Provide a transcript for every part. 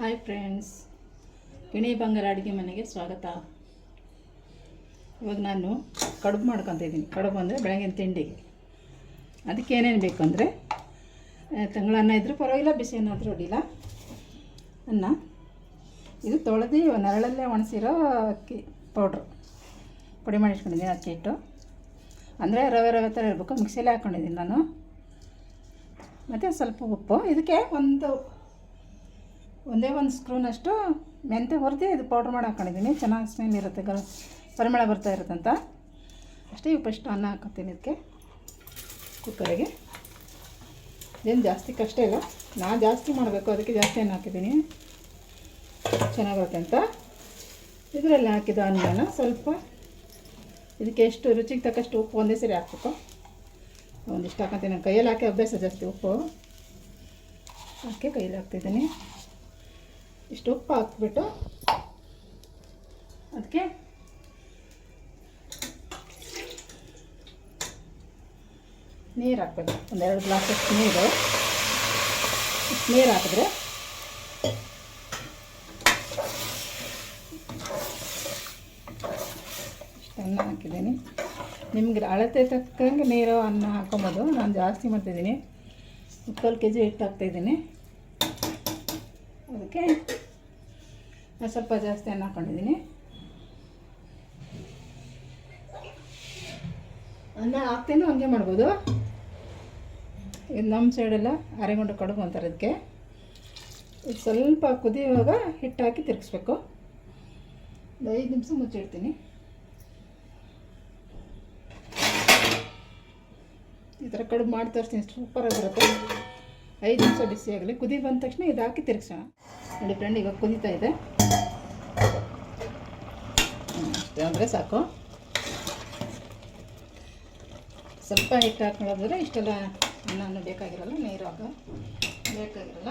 Hi friends ಗಿಣಿ ಬಂಗಾರ ಅಡುಗೆ ಮನೆಗೆ ಸ್ವಾಗತ. ಇವಾಗ ನಾನು ಕಡುಬು ಮಾಡ್ಕೊತ ಇದ್ದೀನಿ. ಕಡುಬು ಅಂದರೆ ಬೆಳಗಿನ ತಿಂಡಿಗೆ ಅದಕ್ಕೆ ಏನೇನು ಬೇಕು ಅಂದರೆ ತಂಗಳ ಅನ್ನ ಇದ್ದರೂ ಪರವಾಗಿಲ್ಲ, ಬಿಸಿ ಏನಾದರೂ ಅಡ್ಡಿಲ್ಲ. ಅನ್ನ. ಇದು ತೊಳೆದು ನೆರಳಲ್ಲೇ ಒಣಸಿರೋ ಅಕ್ಕಿ ಪೌಡ್ರು ಪುಡಿ ಮಾಡಿ ಇಟ್ಕೊಂಡಿದ್ದೀನಿ ಅಕ್ಕಿ ಹಿಟ್ಟು. ಅಂದರೆ ರವೆ ರವೆ ಥರ ಇರಬೇಕು. ಮಿಕ್ಸಿಲೇ ಹಾಕ್ಕೊಂಡಿದ್ದೀನಿ ನಾನು. ಮತ್ತು ಸ್ವಲ್ಪ ಉಪ್ಪು. ಇದಕ್ಕೆ ಒಂದು ಒಂದೇ ಒಂದು ಸ್ಕ್ರೂನಷ್ಟು ಮೆಂತೆ ಹುರಿದು ಇದು ಪೌಡ್ರ್ ಮಾಡಿ ಹಾಕೊಂಡಿದ್ದೀನಿ. ಚೆನ್ನಾಗಿ ಸ್ಮೆಲ್ ಇರುತ್ತೆ ಗ, ಪರಿಮಳ ಬರ್ತಾ ಇರುತ್ತಂತ ಅಷ್ಟೇ ಇವು ಫಸ್ಟ್ ಅನ್ನ ಹಾಕೋತೀನಿ ಇದಕ್ಕೆ ಕುಕ್ಕರಿಗೆ ಏನು ಜಾಸ್ತಿ ಕಷ್ಟ ಇಲ್ಲ. ನಾನು ಜಾಸ್ತಿ ಮಾಡಬೇಕು, ಅದಕ್ಕೆ ಜಾಸ್ತಿ ಅನ್ನ ಹಾಕಿದ್ದೀನಿ. ಚೆನ್ನಾಗಿರುತ್ತೆ ಅಂತ. ಇದರಲ್ಲಿ ಹಾಕಿದ ಅನ್ನನ ಸ್ವಲ್ಪ, ಇದಕ್ಕೆ ಎಷ್ಟು ರುಚಿಗೆ ತಕ್ಕಷ್ಟು ಉಪ್ಪು ಒಂದೇ ಸರಿ ಹಾಕ್ಬೇಕು. ಒಂದಿಷ್ಟು ಹಾಕೋತೀನಿ. ಕೈಯಲ್ಲಿ ಹಾಕಿ ಅಭ್ಯಾಸ ಜಾಸ್ತಿ ಉಪ್ಪು. ಹಾಕಿ ಕೈಯಲ್ಲಿ ಹಾಕ್ತಿದ್ದೀನಿ. ಇಷ್ಟು ಉಪ್ಪು ಹಾಕ್ಬಿಟ್ಟು ಅದಕ್ಕೆ ನೀರು ಹಾಕ್ಬೇಕು. ಒಂದೆರಡು ಗ್ಲಾಸಷ್ಟು ನೀರು. ನೀರು ಹಾಕಿದ್ರೆ ಇಷ್ಟು ಅನ್ನ ಹಾಕಿದ್ದೀನಿ. ನಿಮ್ಗೆ ಅಳತೆ ತಕ್ಕಂಗೆ ನೀರು ಅನ್ನ ಹಾಕೊಬೋದು. ನಾನು ಜಾಸ್ತಿ ಮಾಡ್ತಿದ್ದೀನಿ. ಮುಕ್ಕಾಲು ಕೆ ಜಿ ಹಿಟ್ಟು ಹಾಕ್ತಾಯಿದ್ದೀನಿ ಅದಕ್ಕೆ ನಾನು ಸ್ವಲ್ಪ ಜಾಸ್ತಿ ಅನ್ನ ಹಾಕೊಂಡಿದ್ದೀನಿ ಅನ್ನ ಹಾಕ್ತೇನೆ, ಹಂಗೆ ಮಾಡ್ಬೋದು. ಇದು ನಮ್ಮ ಸೈಡೆಲ್ಲ ಅರೆಗೊಂಡು ಕಡುಬು ಅಂತಾರೆ ಅದಕ್ಕೆ ಇದು ಸ್ವಲ್ಪ ಕುದಿಯುವಾಗ ಹಿಟ್ಟು ಹಾಕಿ ತಿರುಗಿಸ್ಬೇಕು. ಐದು ನಿಮಿಷ ಮುಚ್ಚಿಡ್ತೀನಿ ಈ ಥರ ಕಡುಬು ಮಾಡಿ ತೋರಿಸ್ತೀನಿ ಸೂಪರಾಗಿರುತ್ತೆ ಐದು ನಿಮಿಷ ಬಿಸಿ ಆಗಲಿ. ಕುದಿ ಬಂದ ತಕ್ಷಣ ಇದು ಹಾಕಿ ತಿರ್ಗಿಸೋಣ. ನೋಡಿ ಫ್ರೆಂಡ್, ಇವಾಗ ಕುದೀತಾ ಇದೆ. ಅಂದರೆ ಸಾಕು. ಸ್ವಲ್ಪ ಹಿಟ್ಟು ಹಾಕೊಳ್ಳೋದ್ರೆ ಇಷ್ಟೆಲ್ಲ ಅನ್ನ ಬೇಕಾಗಿರಲ್ಲ ನೀರು ಹಾಕ ಬೇಕಾಗಿರಲ್ಲ,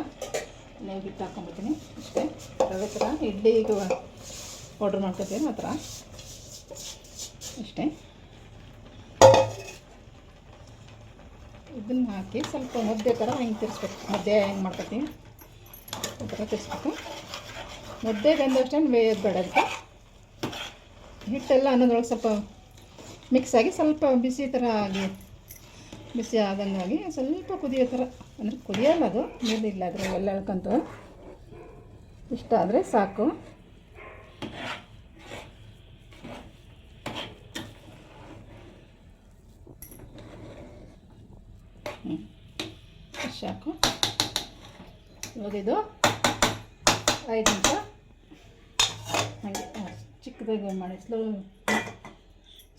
ನೀವು ಹಿಟ್ಟು ಹಾಕ್ಕೊಂಬಿಡ್ತೀನಿ ಅಷ್ಟೇ. ರವೆ ಥರ ಇಡ್ಲಿಗೆ ಪೌಡ್ರ್ ಮಾಡ್ಕೊತೀನಿ ಆ ಥರ ಇಷ್ಟೇ ಇದನ್ನು ಹಾಕಿ ಸ್ವಲ್ಪ ಮುದ್ದೆ ಥರ ಹಿಂಗೆ ತಿರ್ಸ್ಬೇಕು ಮುದ್ದೆ ಹೆಂಗೆ ಮಾಡ್ಕೊತೀವಿ. ಆ ಥರ ತಿರ್ಸ್ಬೇಕು ಮುದ್ದೆ ಬೆಂದಷ್ಟೇನು ಬೇಯೋದು ಬೇಡ ಅದಕ್ಕೆ ಹಿಟ್ಟೆಲ್ಲ ಅನ್ನೋದ್ರೊಳಗೆ ಸ್ವಲ್ಪ ಮಿಕ್ಸ್ ಆಗಿ ಸ್ವಲ್ಪ ಬಿಸಿ ಥರ ಆಗಿ, ಬಿಸಿ ಆದಂಗಾಗಿ ಸ್ವಲ್ಪ ಕುದಿಯೋ ಥರ ಅಂದರೆ ಕುದಿಯಲ್ಲ ಅದು ನೀರಿಲ್ಲ ಎಲ್ಲ ಎಳ್ಕೊಂತು. ಇಷ್ಟ ಆದರೆ ಸಾಕು. ಸಾಕು. ಇವಾಗ ಇದು ಐದು ನಿಮಿಷ? ಹಾಗೆ ಚಿಕ್ಕದಾಗಿ ಮಾಡಿ ಸ್ಲೋ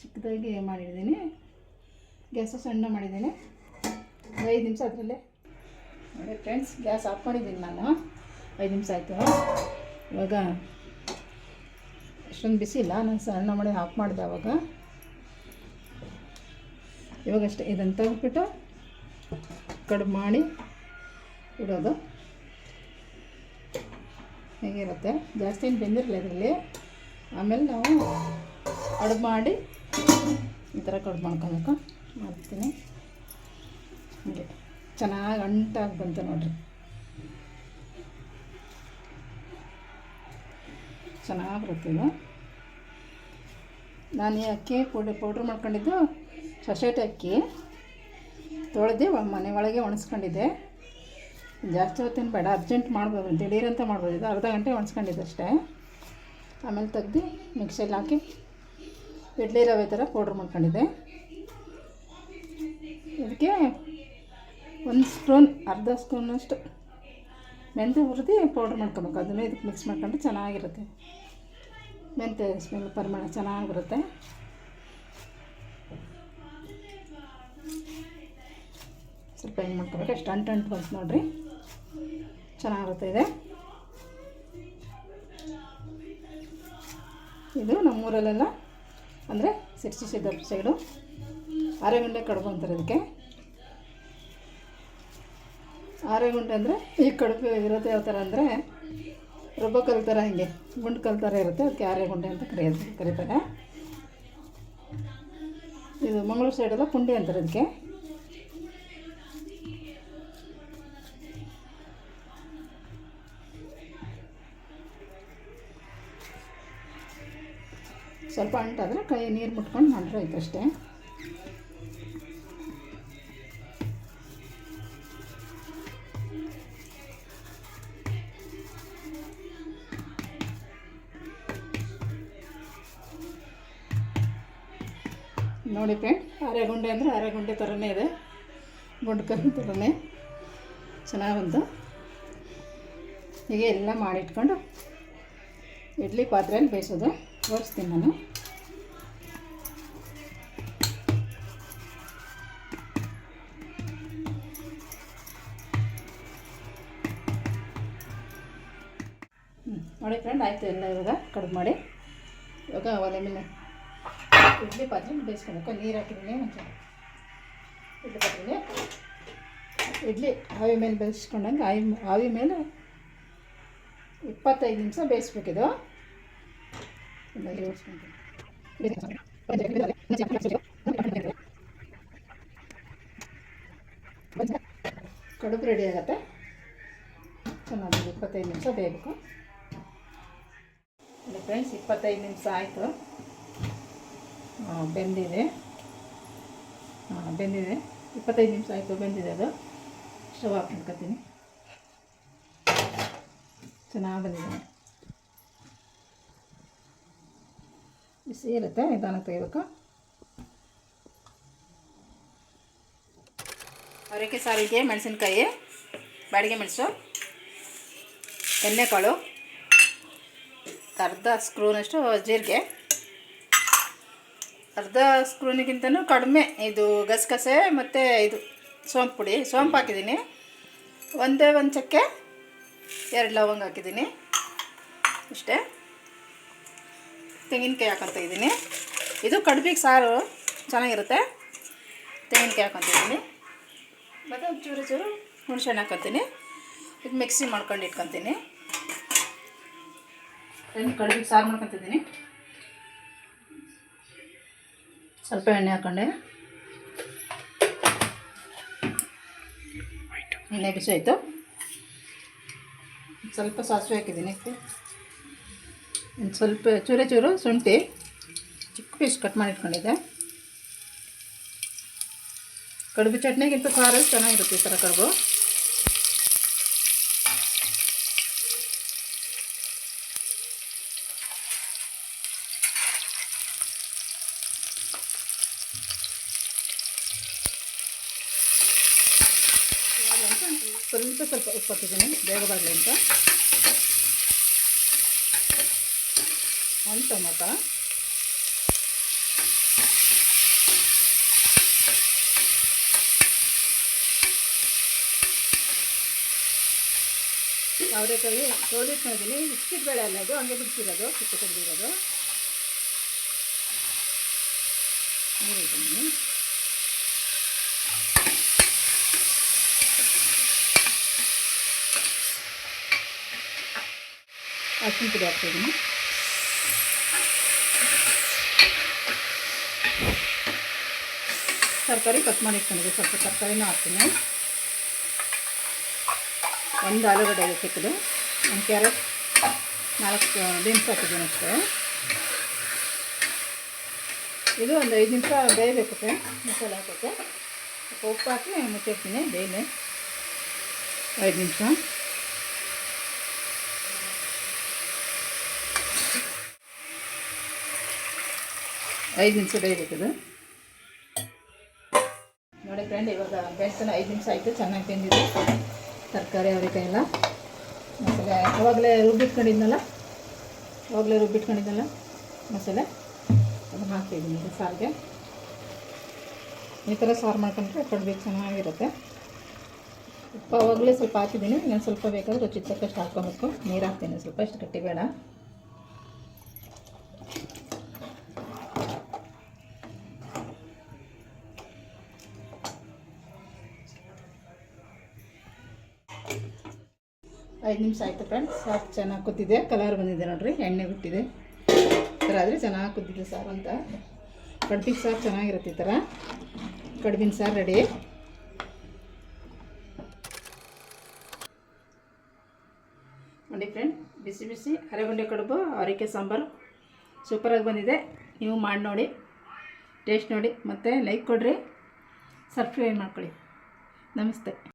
ಚಿಕ್ಕದಾಗಿ ಮಾಡಿದ್ದೀನಿ. ಗ್ಯಾಸು ಸಣ್ಣ ಮಾಡಿದ್ದೀನಿ. ಐದು ನಿಮಿಷ ಅದರಲ್ಲೇ. ನೋಡಿ ಫ್ರೆಂಡ್ಸ್ ಗ್ಯಾಸ್ ಆಫ್ ಮಾಡಿದ್ದೀನಿ ನಾನು. ಐದು ನಿಮಿಷ ಆಯಿತು. ಇವಾಗ ಅಷ್ಟೊಂದು ಬಿಸಿ ಇಲ್ಲ, ನಾನು ಸಣ್ಣ ಮಾಡಿ ಆಫ್ ಮಾಡಿದೆ ಅವಾಗ. ಇವಾಗಷ್ಟೇ ಇದನ್ನು ತೆಗೆದ್ಬಿಟ್ಟು ಕಡುಬು ಮಾಡಿ ಇಡೋದು. ಹೇಗಿರುತ್ತೆ? ಜಾಸ್ತಿ ಏನು ಬೆಂದಿರಲಿಲ್ಲ ಇದರಲ್ಲಿ. ಆಮೇಲೆ ನಾವು ಕಡುಬು ಮಾಡಿ ಈ ಥರ ಕಡುಬು ಮಾಡ್ಕೊಬೇಕು ಮಾಡ್ತೀನಿ. ಹೀಗೆ. ಚೆನ್ನಾಗಿ ಅಂಟಾಗಿ ಬಂತು ನೋಡಿರಿ. ಚೆನ್ನಾಗಿ ಬರುತ್ತೆ ಇದು. ನಾನು ಈ ಅಕ್ಕಿ ಪೌಡ್ರ್ ಪೌಡ್ರ್ ಮಾಡ್ಕೊಂಡಿದ್ದು ಸೊಸೈಟಿ ಅಕ್ಕಿ. ತೊಳೆದು ಮನೆ ಒಳಗೆ ಒಣಸ್ಕೊಂಡಿದ್ದೆ. ಜಾಸ್ತಿ ಹೊತ್ತೇನು ಬೇಡ ಅರ್ಜೆಂಟ್ ಮಾಡ್ಬೋದು ದಿಢೀರಂತ ಮಾಡ್ಬೋದು. ಇದು ಅರ್ಧ ಗಂಟೆ ಒಣಸ್ಕೊಂಡಿದ್ದು ಅಷ್ಟೇ. ಆಮೇಲೆ ತೆಗ್ದು ಮಿಕ್ಸಿಯಲ್ಲಿ ಹಾಕಿ, ಇಡ್ಲಿ ರವೆ ಥರ ಪೌಡ್ರ್ ಮಾಡ್ಕೊಂಡಿದ್ದೆ. ಇದಕ್ಕೆ ಒಂದು ಸ್ಪೂನ್ ಅರ್ಧ ಸ್ಪೂನಷ್ಟು ಮೆಂತ್ಯ ಹುರಿದು ಪೌಡ್ರ್ ಮಾಡ್ಕೊಬೇಕು. ಅದನ್ನು ಇದಕ್ಕೆ ಮಿಕ್ಸ್ ಮಾಡ್ಕೊಂಡ್ರೆ ಚೆನ್ನಾಗಿರುತ್ತೆ. ಮೆಂತ್ಯ ಸ್ಮೆಲ್ ಪರಿಮಾಣ ಚೆನ್ನಾಗಿರುತ್ತೆ. ಸ್ವಲ್ಪ ಹೆಂಗೆ ಮಾಡ್ಕೊಬೇಕು. ಎಷ್ಟು ಅಂಟು ಅಂಟು ಬಂತು ನೋಡಿರಿ. ಚೆನ್ನಾಗಿರುತ್ತೆ ಇದೆ. ಇದು ನಮ್ಮೂರಲ್ಲೆಲ್ಲ, ಅಂದರೆ ಸಿರ್ಸಿ ಸಿದ್ದಪ್ಪ ಸೈಡು ಆರೆಗುಂಡೆ ಕಡುಬು ಅಂತಾರೆ ಅದಕ್ಕೆ ಆರೆಗುಂಡೆ ಅಂದರೆ ಈ ಕಡುಬು ಇರುತ್ತೆ ಯಾವ ಥರ ಅಂದರೆ ರುಬ್ಬ ಕಲ್ ಥರ ಹಿಂಗೆ, ಗುಂಡು ಕಲ್ ಥರ ಇರುತ್ತೆ, ಅದಕ್ಕೆ ಆರೆಗುಂಡೆ ಅಂತ ಕರೆಯೋದು ಕರೀತಾರೆ. ಇದು ಮಂಗಳೂರು ಸೈಡೆಲ್ಲ ಪುಂಡಿ ಅಂತಾರೆ ಅದಕ್ಕೆ ಸ್ವಲ್ಪ ಅಂಟಾದರೆ ಕೈ ನೀರು ಮುಟ್ಕೊಂಡು ಮಾಡ್ರೆ ಆಯ್ತು ಅಷ್ಟೇ. ನೋಡಿ ಫ್ರೆಂಡ್ ಅರೆಗುಂಡೆ ಅಂದರೆ ಅರೆಗುಂಡೆ ಥರನೇ ಇದೆ. ಗುಂಡ್ಕಲ್ ಥರನೇ ಚೆನ್ನಾಗಿ ಬಂತು ಹೀಗೆ ಎಲ್ಲ ಮಾಡಿಟ್ಕೊಂಡು, ಇಡ್ಲಿ ಪಾತ್ರೆಯಲ್ಲಿ ಬೇಯಿಸೋದು. ತೋರಿಸ್ತೀನಿ ನಾನು. ನೋಡಿ ಫ್ರೆಂಡ್ ಆಯಿತು, ಎಲ್ಲ ಇವಾಗ ಕಡುಬು ಮಾಡಿ. ಇವಾಗ ಒಲೆ ಮೇಲೆ ಇಡ್ಲಿ ಪಾತ್ರೆ ಬೇಯಿಸ್ಕೊಬೇಕು. ನೀರು ಹಾಕಿದ್ದೀನಿ ಒಂಚೂರು. ಇಡ್ಲಿ ಪಾತ್ರೆಗೆ ಇಡ್ಲಿ ಆವಿ ಮೇಲೆ ಬೇಯಿಸ್ಕೊಂಡಂಗೆ ಆವಿ ಆವಿ ಮೇಲೆ ಇಪ್ಪತ್ತೈದು ನಿಮಿಷ ಬೇಯಿಸ್ಬೇಕಿದು ಕಡುಬು ರೆಡಿ ಆಗುತ್ತೆ. ಚೆನ್ನಾಗಿ ಇಪ್ಪತ್ತೈದು ನಿಮಿಷ ಬೇಯಬೇಕು. ಫ್ರೆಂಡ್ಸ್, ಇಪ್ಪತ್ತೈದು ನಿಮಿಷ ಆಯಿತು. ಬೆಂದಿದೆ. ಬೆಂದಿದೆ. ಇಪ್ಪತ್ತೈದು ನಿಮಿಷ ಆಯಿತು, ಬೆಂದಿದೆ ಅದು. ಸ್ಟವ್ ಆಫ್ ಮಾಡ್ಕೊತೀನಿ. ಚೆನ್ನಾಗಿ ಬಂದಿದೆ ಬಿಸಿ ಇರುತ್ತೆ ನಿಧಾನ ತೆಗಿಬೇಕು. ಅವರೆಕಾಯಿ ಸಾರಿಗೆ, ಮೆಣಸಿನ್ಕಾಯಿ, ಬಾಡಿಗೆ ಮೆಣಸು ಎಣ್ಣೆಕಾಳು ಅರ್ಧ ಸ್ಕ್ರೂನಷ್ಟು ಜೀರಿಗೆ. ಅರ್ಧ ಸ್ಕ್ರೂನಿಗಿಂತನೂ ಕಡಿಮೆ. ಇದು ಗಸಗಸೆ ಮತ್ತು ಇದು ಸೋಂಪು ಪುಡಿ. ಸೋಂಪು ಹಾಕಿದ್ದೀನಿ. ಒಂದೇ ಒಂದು ಚಕ್ಕೆ ಎರಡು ಲವಂಗ ಹಾಕಿದ್ದೀನಿ. ಇಷ್ಟೇ. ತೆಂಗಿನಕಾಯಿ ಹಾಕೊತ ಇದ್ದೀನಿ. ಇದು ಕಡ್ಬಿಗೆ ಸಾರು ಚೆನ್ನಾಗಿರುತ್ತೆ. ತೆಂಗಿನಕಾಯಿ ಹಾಕೊತಿದ್ದೀನಿ ಮತ್ತು ಚೂರು ಚೂರು ಹುಣಸೆಹಣ್ಣು ಹಾಕೊತೀನಿ. ಇದು ಮಿಕ್ಸಿ ಮಾಡ್ಕೊಂಡು ಇಟ್ಕೊತೀನಿ. ಕಡುಬಿಗೆ ಸಾರು ಮಾಡ್ಕೊತಿದ್ದೀನಿ. ಸ್ವಲ್ಪ ಎಣ್ಣೆ ಹಾಕೊಂಡೆ. ಎಣ್ಣೆ ಬಿಸಿ ಆಯಿತು. ಸ್ವಲ್ಪ ಸಾಸಿವೆ ಹಾಕಿದ್ದೀನಿ ಒಂದು ಸ್ವಲ್ಪ ಚೂರೆ ಚೂರು ಶುಂಠಿ, ಚಿಕ್ಕ ಪೀಸ್ ಕಟ್ ಮಾಡಿ ಇಟ್ಕೊಂಡಿದ್ದೆ. ಕಡುಬು ಚಟ್ನಿಗಿಂತ ಖಾರ ಚೆನ್ನಾಗಿರುತ್ತೆ ಈ ಥರ ಕಡುಬು. ಹಾಕಿದ್ದೀನಿ ಬೇಗ ಬರಲಿ ಅಂತ. ಒಂದು ಟೊಮೊಟ. ಅವರೆಕಾಯಿ ತೊಳೆದಿಟ್ಕೊಂಡಿದ್ದೀನಿ ಬಿಸ್ಕಿಟ್ ಬೇಳೆ ಅಲ್ಲ ಇದು, ಹಂಗೆ ಬಿಡಿಸಿರೋದು ಸುತ್ತು ತೆಗೆದಿರೋದು. ಅರ್ಶಿನ ಪುಡಿ ಹಾಕ್ತಿದ್ದೀನಿ ತರಕಾರಿ ಕಟ್ ಮಾಡಿ ಇಟ್ಕೊಂಡಿದ್ದೆ ಸ್ವಲ್ಪ ತರಕಾರಿನೂ ಹಾಕ್ತೀನಿ. ಒಂದು ಆಲೂಗಡ್ಡೆ ಸಿಕ್ಕಿದೆ ಒಂದು ಕ್ಯಾರೆಟ್, ನಾಲ್ಕು ಬೀನ್ಸ್ ಹಾಕಿದ್ದೀನಿ ಅಷ್ಟೇ. ಇದು ಒಂದು ಐದು ನಿಮಿಷ ಬೇಯಬೇಕು ಮಸಾಲೆ ಹಾಕೋಕ್ಕೆ ಉಪ್ಪು ಹಾಕಿ ಮುಚ್ಚಿರ್ತೀನಿ ಬೇಯಲೆ ಐದು ನಿಮಿಷ. ಐದು ನಿಮಿಷ ಬೇಯಬೇಕದು. ನೋಡಿ ಫ್ರೆಂಡ್ ಇವಾಗ ಬೇಯಿಸಲ್ಲ ಐದು ನಿಮಿಷ ಆಯಿತು, ಚೆನ್ನಾಗಿ ತಿಂದಿದ್ದು ತರಕಾರಿ, ಅವರೆಕಾಯಿ ಎಲ್ಲ. ಮಸಾಲೆ ಅವಾಗಲೇ ರುಬ್ಬಿಟ್ಕೊಂಡಿದ್ನಲ್ಲ? ಅವಾಗಲೇ ರುಬ್ಬಿಟ್ಕೊಂಡಿದ್ನಲ್ಲ ಮಸಾಲೆ? ಅದನ್ನು ಹಾಕ್ತಿದ್ದೀನಿ ಸಾರಿಗೆ. ಈ ಥರ ಸಾರು ಮಾಡ್ಕೊಂಡ್ರೆ ಕೊಡ್ಬೇಕು ಚೆನ್ನಾಗಿರುತ್ತೆ. ಉಪ್ಪು ಅವಾಗಲೇ ಸ್ವಲ್ಪ ಹಾಕಿದ್ದೀನಿ, ಇನ್ನೊಂದು ಸ್ವಲ್ಪ ಬೇಕಾದ್ರೆ ರುಚಿ ತಕ್ಕಷ್ಟು ಹಾಕ್ಕೊಬೇಕು. ನೀರು ಹಾಕ್ತೀನಿ, ಸ್ವಲ್ಪ ಇಷ್ಟು ಗಟ್ಟಿ ಬೇಡ. ಐದು ನಿಮಿಷ ಆಯಿತು ಫ್ರೆಂಡ್ಸ್ ಸಾರು ಚೆನ್ನಾಗಿ ಕುದ್ದಿದೆ ಕಲರ್ ಬಂದಿದೆ ನೋಡಿರಿ. ಎಣ್ಣೆ ಬಿಟ್ಟಿದೆ ಥರ ಆದರೆ ಚೆನ್ನಾಗಿ ಕುದ್ದಿದೆ ಸಾರು ಅಂತ. ಕಡ್ಬಿನ ಸಾರು ಚೆನ್ನಾಗಿರುತ್ತೆ ಈ ಥರ. ಕಡ್ಬಿನ ಸಾರು ರೆಡಿ ನೋಡಿ ಫ್ರೆಂಡ್ ಬಿಸಿ ಬಿಸಿ ಅರೆಗುಂಡೆ ಕಡುಬು, ಅವರಿಕೆ ಸಾಂಬಾರು. ಸೂಪರಾಗಿ ಬಂದಿದೆ. ನೀವು ಮಾಡಿ ನೋಡಿ. ಟೇಸ್ಟ್ ನೋಡಿ. ಮತ್ತು ಲೈಕ್ ಕೊಡಿರಿ. ಸಬ್ಸ್ಕ್ರೈಬ್ ಮಾಡ್ಕೊಳ್ಳಿ. ನಮಸ್ತೆ.